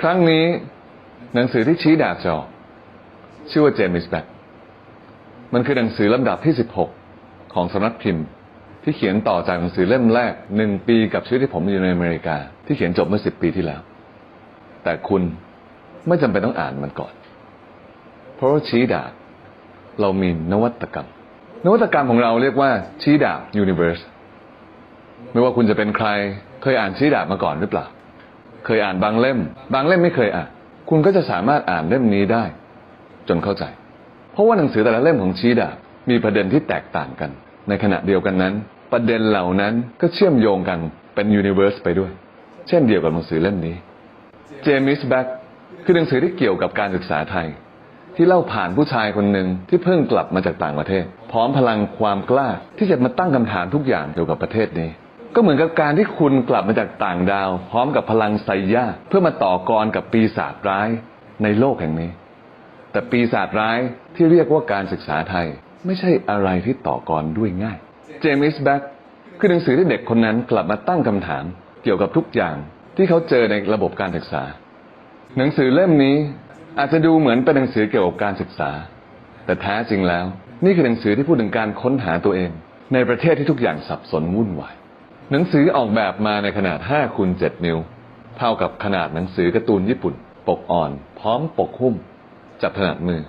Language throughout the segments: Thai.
ครั้งนี้หนังสือที่ชี้ดาบจออกชื่อว่าเจมิสแบ็กมันคือหนังสือลำดับที่ 16 ของสำนักพิมพ์ ที่เขียนต่อจากหนังสือเล่มแรกหนึ่งปีกับชีวิตที่ผมอยู่ในอเมริกา ที่เขียนจบเมื่อสิบปีที่แล้ว แต่คุณไม่จำเป็นต้องอ่านมันก่อน เพราะว่าชี้ดาบเรามีนวัตกรรม นวัตกรรมของเราเรียกว่าชี้ดาบ Universe ไม่ว่าคุณจะเป็นใครเคยอ่านชี้ดาบมาก่อนหรือเปล่า เคยอ่านบางเล่ม บางเล่มไม่เคยอ่าน คุณก็จะสามารถอ่านเล่มนี้ได้ จนเข้าใจ เพราะว่าหนังสือแต่ละเล่มของชี้ดาบมีประเด็นที่แตกต่างกัน ในขณะเดียวกันนั้น ประเด็นเหล่านั้นก็เชื่อมโยงกันเป็นยูนิเวอร์สไปด้วย เช่นเดียวกับหนังสือเล่มนี้เจมิสแบ็กคือหนังสือที่เกี่ยวกับการศึกษาไทย ที่เล่าผ่านผู้ชายคนหนึ่งที่เพิ่งกลับมาจากต่างประเทศ พร้อมพลังความกล้าที่จะมาตั้งคำถามทุกอย่างเกี่ยวกับประเทศนี้ ก็เหมือนกับการที่คุณกลับมาจากต่างดาว พร้อมกับพลังไซย่าเพื่อมาต่อกรกับปีศาจร้ายในโลกแห่งนี้ แต่ปีศาจร้ายที่เรียกว่าการศึกษาไทย ไม่ใช่อะไรที่ต่อกรด้วยง่าย เจมิสแบ็กคือหนังสือที่เด็กคนนั้นกลับมาตั้งคำถาม เกี่ยวกับทุกอย่างที่เขาเจอในระบบการศึกษา หนังสือเล่มนี้อาจจะดูเหมือนเป็นหนังสือเกี่ยวกับการศึกษา แต่แท้จริงแล้ว นี่คือหนังสือที่พูดถึงการค้นหาตัวเอง ในประเทศที่ทุกอย่างสับสนวุ่นวาย หนังสือออกแบบมาในขนาด5คูณ7นิ้ว เท่ากับขนาดหนังสือการ์ตูนญี่ปุ่น ปกอ่อน พร้อมปกหุ้ม จับถนัดมือ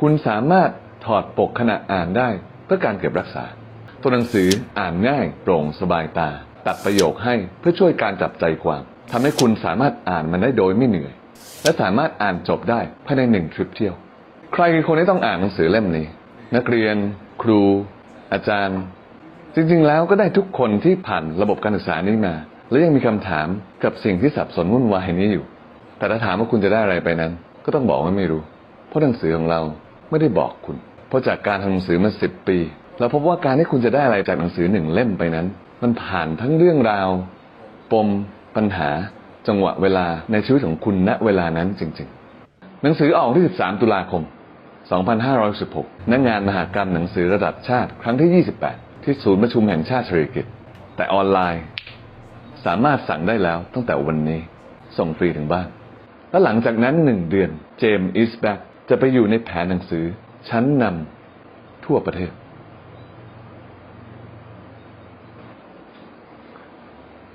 คุณสามารถถอดปกขณะอ่านได้เพื่อการเก็บรักษา ตัวหนังสืออ่านง่ายโปร่งสบายตา ตัดประโยคให้เพื่อช่วยการจับใจความทำให้คุณสามารถอ่านมันได้โดยไม่เหนื่อย และสามารถอ่านจบได้ภายในหนึ่งทริปเที่ยว ใครคือคนที่ต้องอ่านหนังสือเล่มนี้ นักเรียน ครู อาจารย์ จริงๆ แล้วก็ได้ทุกคนที่ผ่านระบบการศึกษานี้มา และยังมีคำถามกับสิ่งที่สับสนวุ่นวายนี้อยู่ แต่ถ้าถามว่าคุณจะได้อะไรไปนั้น ก็ต้องบอกว่าไม่รู้ เพราะหนังสือของเราไม่ได้บอกคุณ เพราะจากการทำหนังสือมาสิบปีเราพบว่าการที่คุณจะได้อะไรจากหนังสือหนึ่งเล่มไปนั้น มันผ่านทั้งเรื่องราว ปม ปัญหา จังหวะเวลาในชีวิตของคุณณเวลานั้นจริง ๆ หนังสือออกที่ 13 ตุลาคม 2516ณงานมหากรรมหนังสือระดับชาติครั้งที่ 28 ที่ศูนย์ประชุมแห่งชาติเฉลิมกิจ แต่ออนไลน์ สามารถสั่งได้แล้วตั้งแต่วันนี้ ส่งฟรีถึงบ้าน และหลังจากนั้นหนึ่งเดือนเจมส์อิสแบ็กจะไปอยู่ในแผนหนังสือ ชั้นนำทั่วประเทศ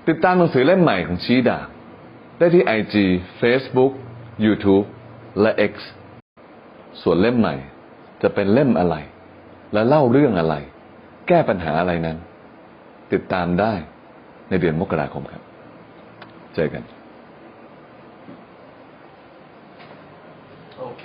ติดตามหนังสือเล่มใหม่ของชีดา ได้ที่ IG Facebook YouTube และ X ส่วนเล่มใหม่จะเป็นเล่มอะไร และเล่าเรื่องอะไร แก้ปัญหาอะไรนั้น ติดตามได้ในเดือนมกราคมครับ เจอกัน โอเค